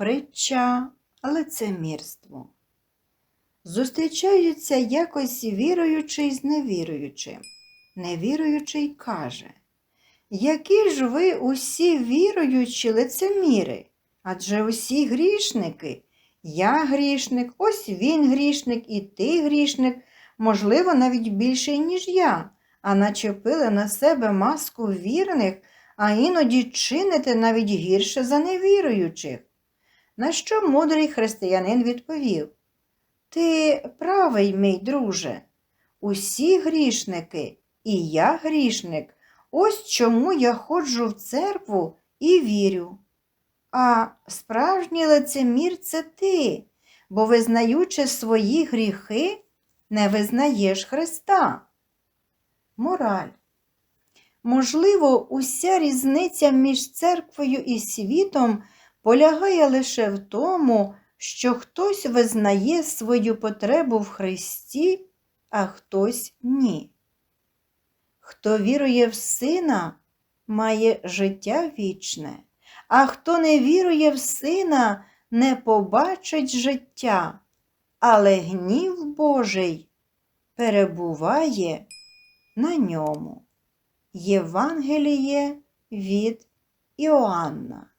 Притча лицемірство. Зустрічаються якось віруючий з невіруючим. Невіруючий каже, які ж ви усі віруючі лицеміри, адже усі грішники. Я грішник, ось він грішник, і ти грішник, можливо, навіть більший, ніж я, а начепили на себе маску вірних, а іноді чините навіть гірше за невіруючих. На що мудрий християнин відповів Ти правий, мій друже, усі грішники, і я грішник, ось чому я ходжу в церкву і вірю. А справжній лицемір це ти, бо, визнаючи свої гріхи, не визнаєш Христа. Мораль. Можливо, уся різниця між церквою і світом полягає лише в тому, що хтось визнає свою потребу в Христі, а хтось ні. Хто вірує в Сина, має життя вічне, а хто не вірує в Сина, не побачить життя, але гнів Божий перебуває на ньому. Євангеліє від Іоанна.